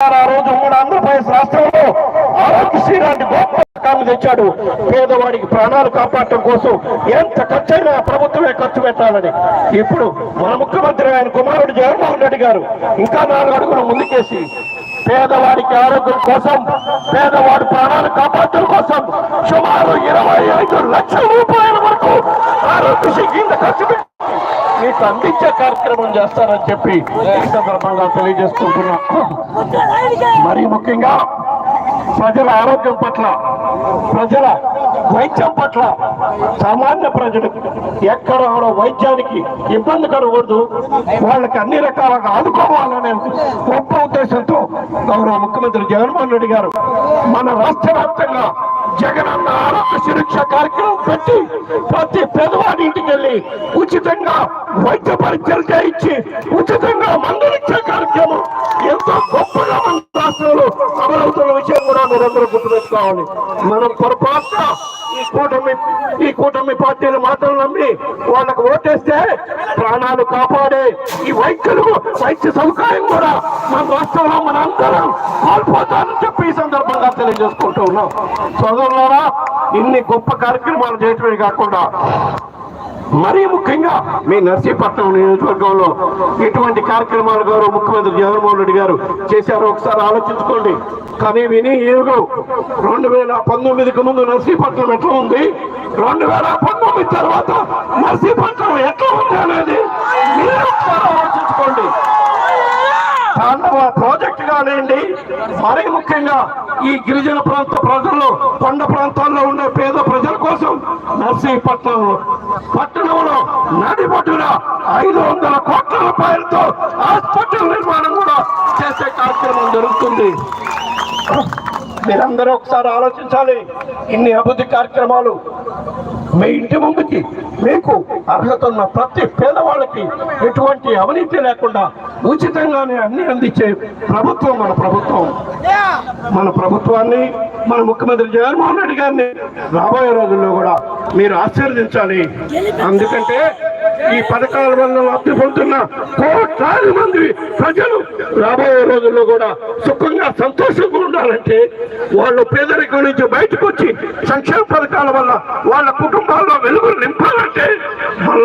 ఆ రోజు ఉమ్మడి ఆంధ్రప్రదేశ్ రాష్ట్రంలో ఆరోగ్యశ్రీ లాంటి గొప్ప పథకాన్ని తెచ్చాడు. పేదవాడికి ప్రాణాలు కాపాడటం కోసం ఎంత ఖర్చైనా ప్రభుత్వమే ఖర్చు పెట్టాలని. ఇప్పుడు మన ముఖ్యమంత్రి ఆయన కుమారుడు జగన్మోహన్ రెడ్డి గారు ఇంకా నాలుగు అడుగులు ముందుకేసి పేదవాడికి ఆరోగ్యం కోసం పేదవాడి ప్రాణాలు కాపాడటం కోసం సుమారు ఇరవై ఐదు లక్షల రూపాయల వరకు ఆరోగ్యశ్రీ కింద ఖర్చు పెట్టి మీకు అందించే కార్యక్రమం చేస్తారని చెప్పి సందర్భంగా తెలియజేసుకుంటున్నా. మరి ముఖ్యంగా ప్రజల ఆరోగ్యం పట్ల ప్రజల వైద్యం పట్ల సామాన్య ప్రజలు ఎక్కడ కూడా వైద్యానికి ఇబ్బంది కలగకూడదు. వాళ్ళకి అన్ని రకాలుగా ఆదుకోవాలనే గొప్ప ఉద్దేశంతో గౌరవ ముఖ్యమంత్రి జగన్మోహన్ రెడ్డి గారు మన రాష్ట్ర వ్యాప్తంగా జగనన్న ఆరోగ్య సురక్ష కార్యక్రమం పెట్టి ప్రతి పేదవాడి ఇంటికి వెళ్ళి ఉచితంగా వైద్య పరీక్షలు చేయించి ఉచితంగా మందులు ఇచ్చే కార్యక్రమం ఎంతో గొప్పగా మన రాష్ట్రంలో అమలవుతున్న విషయం కూడా మీరందరూ గుర్తుపెట్టుకోవాలి. మనం పొరపాటున ఈ కూటమి ఈ కూటమి పార్టీలు మాటలు నమ్మి వాళ్ళకు ఓటేస్తే ప్రాణాలు కాపాడే ఈ వైద్యులు వైద్య సౌకర్యం కూడా మన రాష్ట్రంలో మన అందరం కోల్పోతారని చెప్పి ఈ సందర్భంగా తెలియజేసుకుంటూ ఉన్నాం. సోదరులారా ఇన్ని గొప్ప కార్యక్రమాలు చేయటమే కాకుండా మరీ ముఖ్యంగా మీ నర్సీపట్నం నియోజకవర్గంలో ఎటువంటి కార్యక్రమాలు గారు ముఖ్యమంత్రి జగన్మోహన్ రెడ్డి గారు చేశారో ఒకసారి ఆలోచించుకోండి. కానీ విని ఏగు రెండు వేల పంతొమ్మిదికి ముందు నర్సీపట్నం ఎట్లా ఉంది? రెండు వేల పంతొమ్మిది తర్వాత నర్సీపట్నం ఎట్లా ఉంది అనేది మీరే ఆలోచించుకోండి. ప్రాజెక్ట్ కానివ్వండి మరీ ముఖ్యంగా ఈ గిరిజన ప్రాంత ప్రజల్లో కొండ ప్రాంతాల్లో ఉండే పేద ప్రజల కోసం నర్సీపట్నంలో పట్టణంలో నడిబొడ్డున ఐదు వందల కోట్ల రూపాయలతో హాస్పిటల్ నిర్మాణం కూడా చేసే కార్యక్రమం జరుగుతుంది. మీరందరూ ఒకసారి ఆలోచించాలి ఇన్ని అభివృద్ధి కార్యక్రమాలు మీ ఇంటి ముందుకి మీకు అర్హత ఉన్న ప్రతి పేదవాళ్ళకి ఎటువంటి అవినీతి లేకుండా ఉచితంగానే అన్ని అందించే ప్రభుత్వం మన ప్రభుత్వం. మన ప్రభుత్వాన్ని మన ముఖ్యమంత్రి జగన్మోహన్ రెడ్డి గారిని రాబోయే రోజుల్లో కూడా మీరు ఆశీర్వదించాలి. అందుకంటే ఈ పథకాల వల్ల లబ్ధి పొందుతున్న కోట్లాది మంది ప్రజలు రాబోయే రోజుల్లో కూడా సుఖంగా సంతోషంగా పొందాలంటే వాళ్ళు పేదరికం నుంచి బయటకు వచ్చి సంక్షేమ పథకాల వల్ల వాళ్ళ కుటుంబాల్లో వెలుగులు నింపాలంటే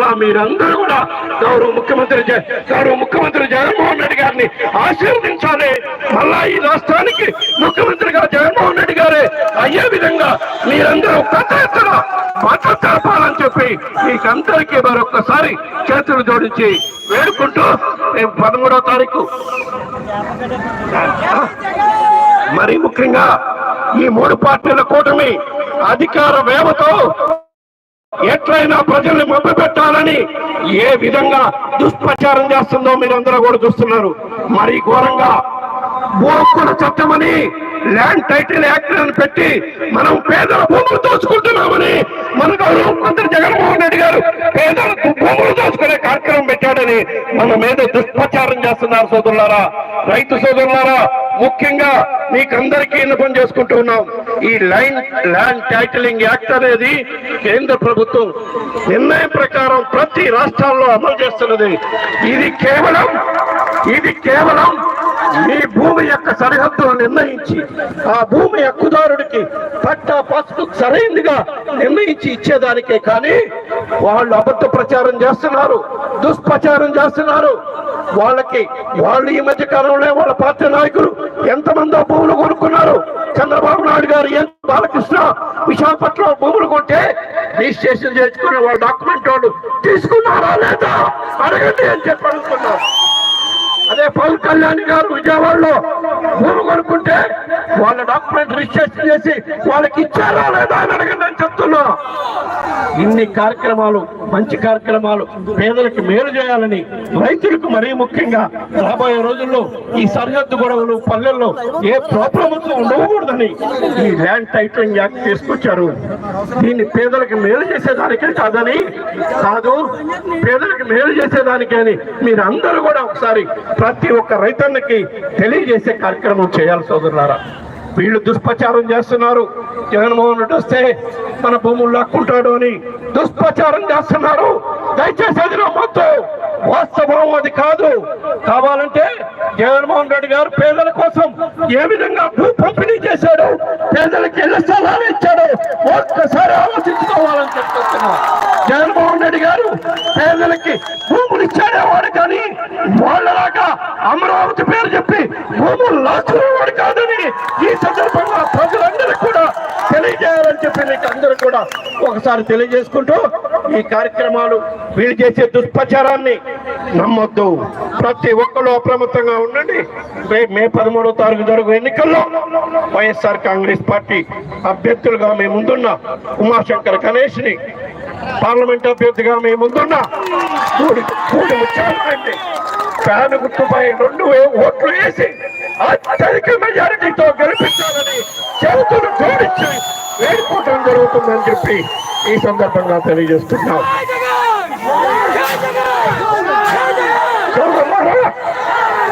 మళ్ళా మీరందరూ కూడా గౌరవ ముఖ్యమంత్రి గౌరవ ముఖ్యమంత్రి జగన్మోహన్ రెడ్డి గారిని ఆశీర్వదించాలి. మళ్ళా ఈ రాష్ట్రానికి ముఖ్యమంత్రిగా జగన్మోహన్ రెడ్డి గారే. అయ్యే విధంగా మీరందరూ పెద్ద ఎత్తున మద్దతు తెలపాలని చెప్పి మీకందరికీ మరొకసారి చేతులు జోడించి వేడుకుంటూ మేము పదమూడవ తారీఖు. మరి ముఖ్యంగా ఈ మూడు పార్టీల కూటమి అధికార వేమతో ఎట్లయినా ప్రజల్ని మభ్య పెట్టాలని ఏ విధంగా దుష్ప్రచారం చేస్తుందో మీరందరూ కూడా చూస్తున్నారు. మరి ఘోరంగా భూహక్కుల చట్టమని ల్యాండ్ టైటిల్ యాక్ట్ అని పెట్టి మనం పేదల భూములు దోచుకుంటున్నామని మన గౌరవ మంత్రి జగన్మోహన్ రెడ్డి గారు పేదలకు భూములు దోచుకునే కార్యక్రమం పెట్టాడని మన మీద దుష్ప్రచారం చేస్తున్నారు సోదరులారా. రైతు సోదరులారా ముఖ్యంగా మీకందరికీ విన్నపం చేసుకుంటూ ఉన్నాం. ఈ లైన్ ల్యాండ్ టైటిలింగ్ యాక్ట్ అనేది కేంద్ర ప్రభుత్వం నిర్ణయం ప్రకారం ప్రతి రాష్ట్రాల్లో అమలు చేస్తున్నది. ఇది కేవలం ఇది కేవలం మీ భూమి యొక్క సరిహద్దును నిర్ణయించి ఆ భూమి హక్కుదారుడికి పట్టా పాస్బుక్ సరైనదిగా నిర్ణయించి ఇచ్చేదానికే కానీ వాళ్ళు అబద్ధ ప్రచారం చేస్తున్నారు దుష్ప్రచారం చేస్తున్నారు వాళ్ళకి వాళ్ళు ఈ మధ్య కాలంలో వాళ్ళ పార్టీ నాయకులు ఎంతమందో భూములు కొనుక్కున్నారు. చంద్రబాబు నాయుడు గారు ఎన్ బాలకృష్ణ విశాఖపట్నం భూములు కొంటే రిజిస్ట్రేషన్ చేసుకునే వాళ్ళ డాక్యుమెంట్ వాళ్ళు తీసుకున్నారా లేదా? అడగండి అని చెప్పి అడుగుతున్నారు. అదే పవన్ కళ్యాణ్ గారు విజయవాడలో భూమి కొనుక్కుంటే వాళ్ళ డాక్యుమెంట్ రిజిస్ట్రేషన్ చేసి వాళ్ళకి ఇచ్చారా లేదా అని అడగండి అని చెప్తున్నా. ఇన్ని కార్యక్రమాలు మంచి కార్యక్రమాలు పేదలకు మేలు చేయాలని రైతులకు మరీ ముఖ్యంగా రాబోయే రోజుల్లో ఈ సరిహద్దు గొడవలు పల్లెల్లో ఏ ప్రాబ్లమ్స్ ఉండకూడదని ఈ ల్యాండ్ టైటిలింగ్ యాక్ట్ తీసుకొచ్చారు. దీన్ని పేదలకు మేలు చేసేదానికే కాదని కాదు పేదలకు మేలు చేసేదానికే అని మీరు అందరూ కూడా ఒకసారి ప్రతి ఒక్క రైతన్నకి తెలియజేసే కార్యక్రమం చేయాలి సోదరులారా. వీళ్ళు దుష్ప్రచారం చేస్తున్నారు. జగన్మోహన్ రెడ్డి వస్తే మన భూములు లాక్కుంటాడు అని దుష్ప్రచారం చేస్తున్నారు. దయచేసి అది నమ్మొద్దు వాస్తవం అది కాదు. కావాలంటే జగన్మోహన్ రెడ్డి గారు పేదల కోసం ఏ విధంగా భూ పంపిణీ చేశాడు? పేదలకు ఇళ్ళ స్థలాలు ఇచ్చాడు? ఒక్కసారి ఆలోచించుకోవాలని చెప్తున్నా జగన్మోహన్ రెడ్డి గారు పేదలకి భూములు ఇచ్చాడేవాడు కానీ వాళ్ళలాగా అమరావతి పేరు చెప్పి భూములు లాక్కునేవాడు కాదని ఈ సందర్భంగా ప్రజలందరికీ కూడా తెలియజేయాలని చెప్పి మీకు అందరూ కూడా ఒకసారి తెలియజేసుకుంటూ ఈ కార్యక్రమాలు వీళ్ళు చేసే దుష్ప్రచారాన్ని నమ్మొద్దు. ప్రతి ఒక్కరు అప్రమత్తంగా ఉండండి. మే పదమూడో తారీఖు జరుగు ఎన్నికల్లో వైఎస్ఆర్ కాంగ్రెస్ పార్టీ అభ్యర్థులుగా మేము ముందున్న ఉమాశంకర్ గణేష్ని పార్లమెంట్ అభ్యర్థిగా మేము ముందున్న ఫ్యాన్ గుర్తుపై రెండు ఓట్లు వేసి అత్యధిక మెజారిటీతో గెలిపించాలని చేతులు జోడించి వేడుకోవడం జరుగుతుందని చెప్పి ఈ సందర్భంగా తెలియజేస్తున్నాం.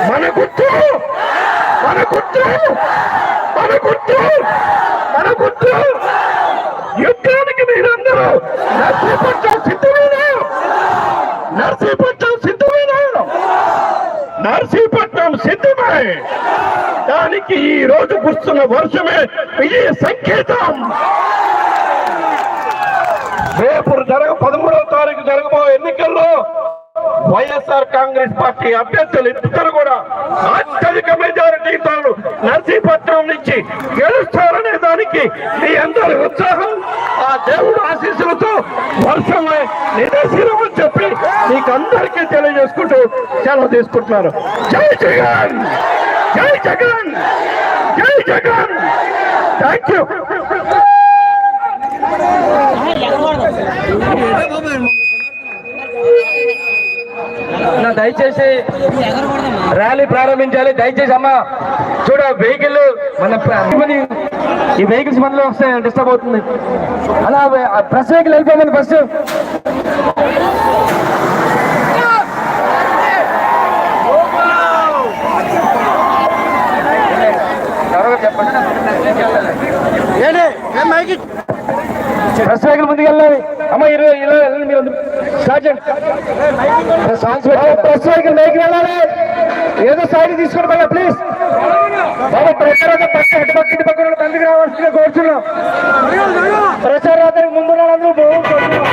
మన గుర్తు మన గుర్తు మన గుర్తు మన గుర్తు యుద్ధానికి మీరందరూ నర్సీపట్నం సిద్ధమేనా నర్సీపట్నం సిద్ధమేనా నర్సీపట్నం సిద్ధమే దానికి ఈ రోజు కురుస్తున్న వర్షమే విజయ సంకేతం. రేపు జరగ పదమూడవ తారీఖు జరగబో ఎన్నికల్లో వైఎస్ఆర్ కాంగ్రెస్ పార్టీ అభ్యర్థులు ఇద్దరు కూడా అత్యధిక మెజారిటీతో నర్సీపట్నం నుంచి గెలుస్తారనే దానికి మీ అందరి ఉత్సాహం ఆ దేవుడు ఆశీస్సులతో వర్షమే నిదర్శనమని చెప్పి మీకు అందరికీ తెలియజేసుకుంటూ సెలవు తీసుకుంటున్నారు జై జగన్! జై జగన్! జై జగన్! థ్యాంక్ యూ దయచేసి ర్యాలీ ప్రారంభించాలి. దయచేసి అమ్మ చూడ వెహికల్ మన ఈ వెహికల్స్ మనలో వస్తాయి డిస్టర్బ్ అవుతుంది. అలా ప్రెస్ వెహికల్ వెళ్ళిపోయింది ఫస్ట్. ప్రెస్ వెహికల్ ముందుకు వెళ్ళాలి అమ్మ ఇరవై వెళ్ళండి మీరు స్టార్ట్ చేయండి. సాంగ్స్ ప్రెస్ వెహికల్ బైక్ వెళ్ళాలి. ఏదో సైడ్ తీసుకుని పోయా ప్లీజ్ బాబు ప్రచారం పక్క అటు పక్క ఇటు పక్కన తండ్రికి రావాల్సిందిగా కోరుచున్నాం. ముందు వాళ్ళందరూ బాగు కోరుచున్నాం.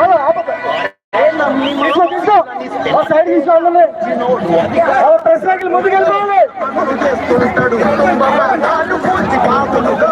హలో, ఆపొద్దు. తీసుకో, తీసుకో. ఆ చేస్తుంటాడు కుటుంబ బంధాలు పూర్తి ముందుకు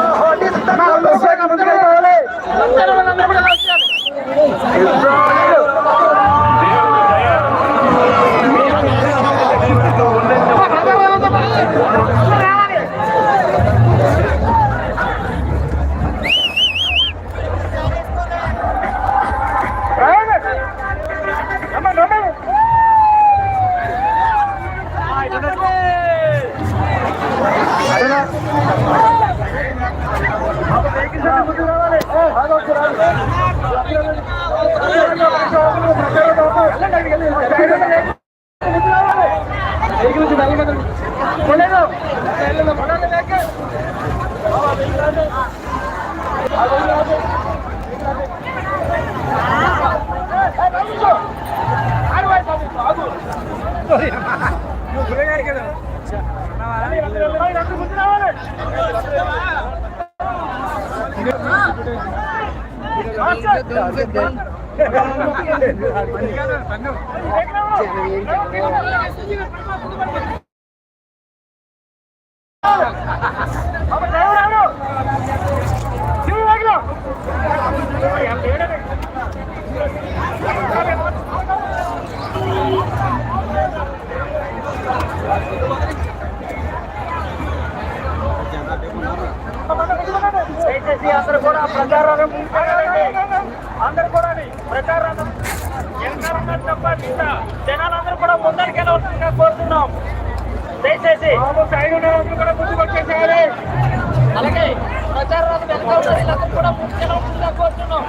దయచేసి అందరూ కూడా ప్రచారాన్ని ముందుకెళ్ళండి. అందరూ కూడా ప్రచారాన్ని వెనకాలన్నా చెప్పండి ఇంకా జనాలందరూ కూడా ముందరికి వెళ్ళవలసిందిగా కోరుతున్నాం. దయచేసి కూడా ముందుకు అలాగే ప్రచారాన్ని వెనక ఉన్న వీళ్ళందరూ కూడా ముందుకెళ్ళవలసిందిగా కోరుతున్నాం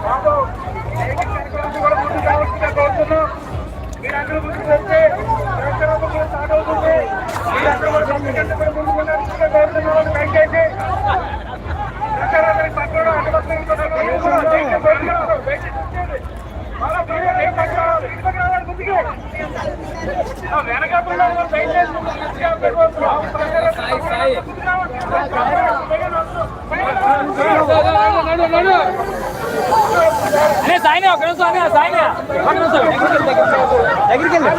బాబు కూడా ముందుకు వస్తే ప్రచారం కూడా స్టార్ట్ అవుతుంది మీరందరూ కూడా సంతకంటే కూడా ముందుకు నడుచుకుంటే కోరుతున్నామని దయచేసి ప్రచారానికి పక్కన అడ్డుపక్కన ఇంకొకరు మీరు కూడా దయచేసి కోరుతున్నాను. దయచేసి వచ్చేయండి. మళ్ళా మీరే రేపు పక్కన రావాలి. ఇటు పక్కన రావాలి ముందుకి. ఆ వెనకాతల వాళ్ళు దయచేసి ముందుగా పెట్టుకోవచ్చు. ప్రచారానికి పక్కన ముందుకు రావాలి. పైన వస్తూ. పైన రావాలి. అనే సాయిని ఒక నిమిషం అనే సాయిని ఒక నిమిషం దగ్గరికి వెళ్ళి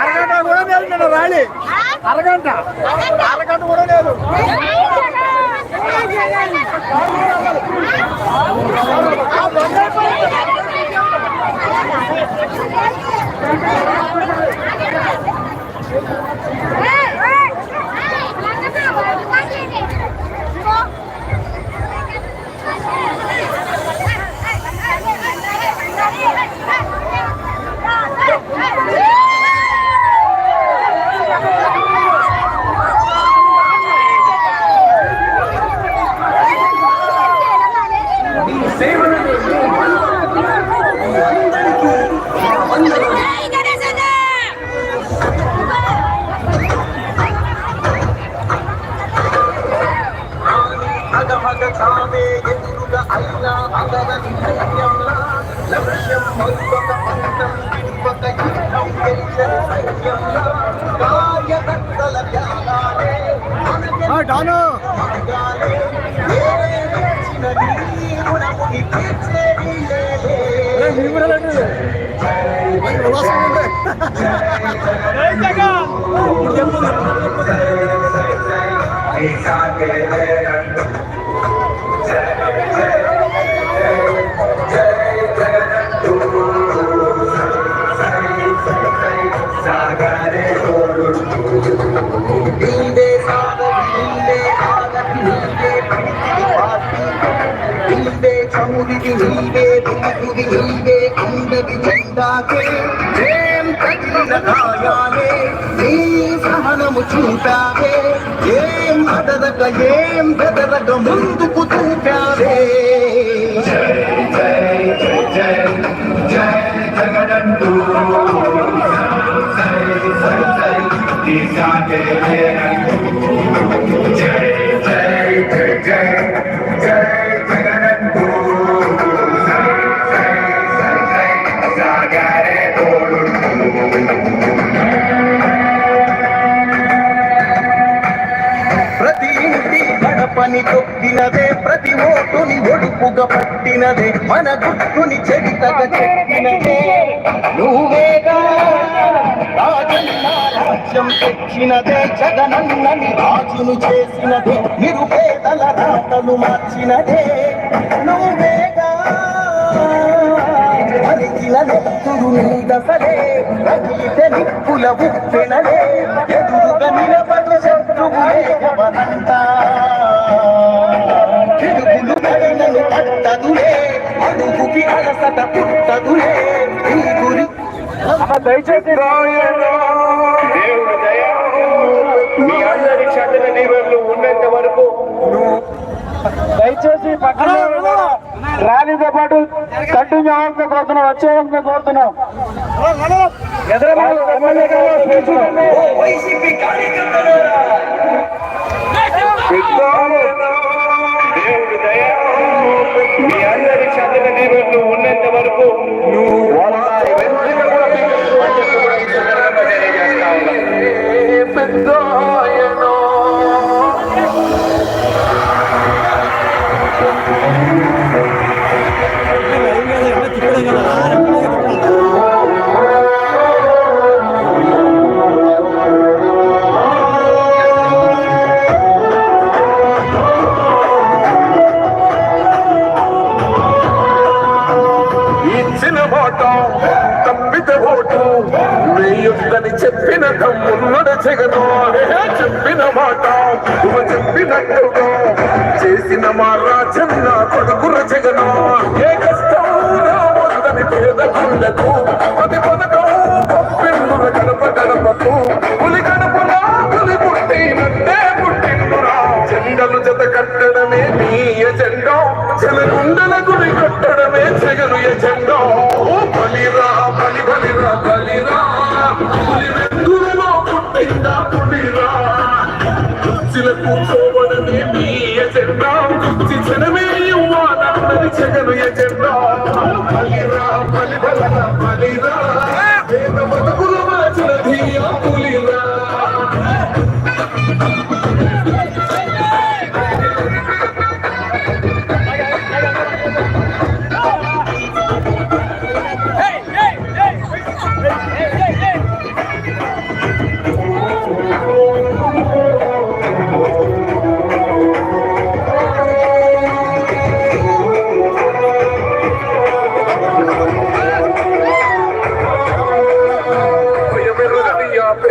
అరగంట కూడా లేదు నిన్న ర్యాలీ అరగంట అరగంట కూడా లేదు Thank you. Thank you. డాను. మార్గాలే నీవే సాగరి నీవే ఆగతి నీవే పిడికిడి పార్టీ అందరి జెండాకే ఏం తగిలిన గాయాలే నీ సహనము చూపావే ఏం అదరక ఏం బెదరక ముందుకు చూపావే ప్రతి గడపని తొక్కినదే ప్రతి ఓటుని ఒడుపుగా పట్టినదే మన గుర్తుని చెడితగా చెక్కినదే నువ్వేగా రాజ్యం తెచ్చినదే జగనన్నని రాజును చేసినదే నిరుపేదల రాతలు మార్చినదే. నువ్వేగా అరిగిన నెత్తురు నీదసలే రగిలితే నిప్పుల ఉప్పెనలే. ఎదురుగా నిలబడు శత్రువులే ఎవరంట? పిడుగులు నడినను పట్టదులే అడుగుకి అలసట పుట్టదులే. దయచేసి దేవుడు దయ మీ అందరి చంద్ర నీళ్ళు ఉన్నంత వరకు దయచేసి పక్కన ర్యాలీతో పాటు కంటిన్యూ అవ్వాల్సిన కోరుతున్నాం వచ్చేయాల్సిన కోరుతున్నాం. దేవుడు దయ మీ అందరి చంద్ర నీళ్ళు తమ్మున్నడు చెప్పిన మాట. చెప్పినట్టుగా చేసిన మా ఇవ్వాలన్నది జగను ఎజెండా బలిరా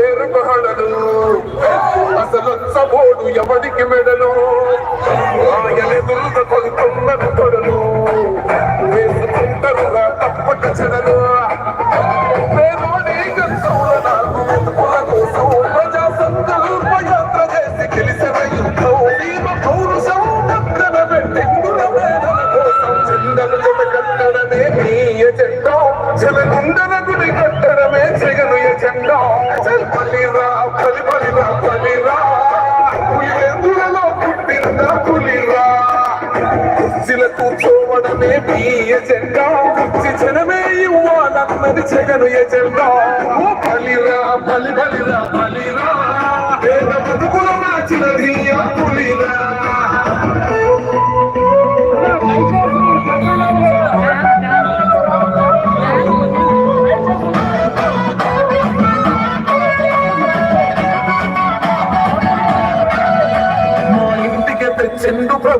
భయమెరుగని ఆ పేరు బహళలు అసలు సబోడు ఎవడికి మెడలు? ఆయనెదురుగా కొడుతున్న తొడలు వేసుకుంటారుగా తప్పక చెడలు. కుర్చీల కూర్చోవడమే మీ ఎజెండా. కుర్చీ జనమే ఇవ్వాలన్నది జగను ఎజెండా. బలిరా బలి బలిరా బలిరా.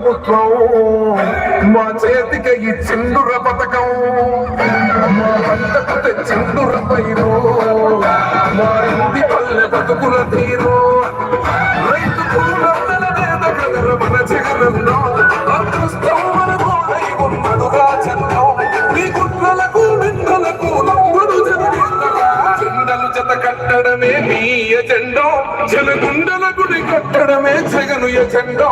ప్రభుత్వం మా చేతికి చిందుర పథకం మా పంటకు తెచ్చిందుర పైరు. చెగను ఎచెండో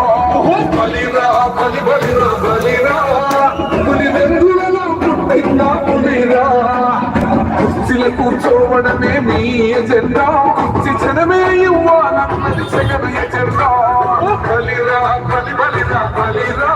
బలిరా బలి బలిరా బలిరా. పులి వెంగులలో పుట్టిందా పులిరా కుర్చీల కూర్చోవడమే మీ ఎజెండా. కుర్చి జనమే ఇవ్వాలన్నది చెగను ఎచెండో బలిరా బలి బలిరా బలిరా.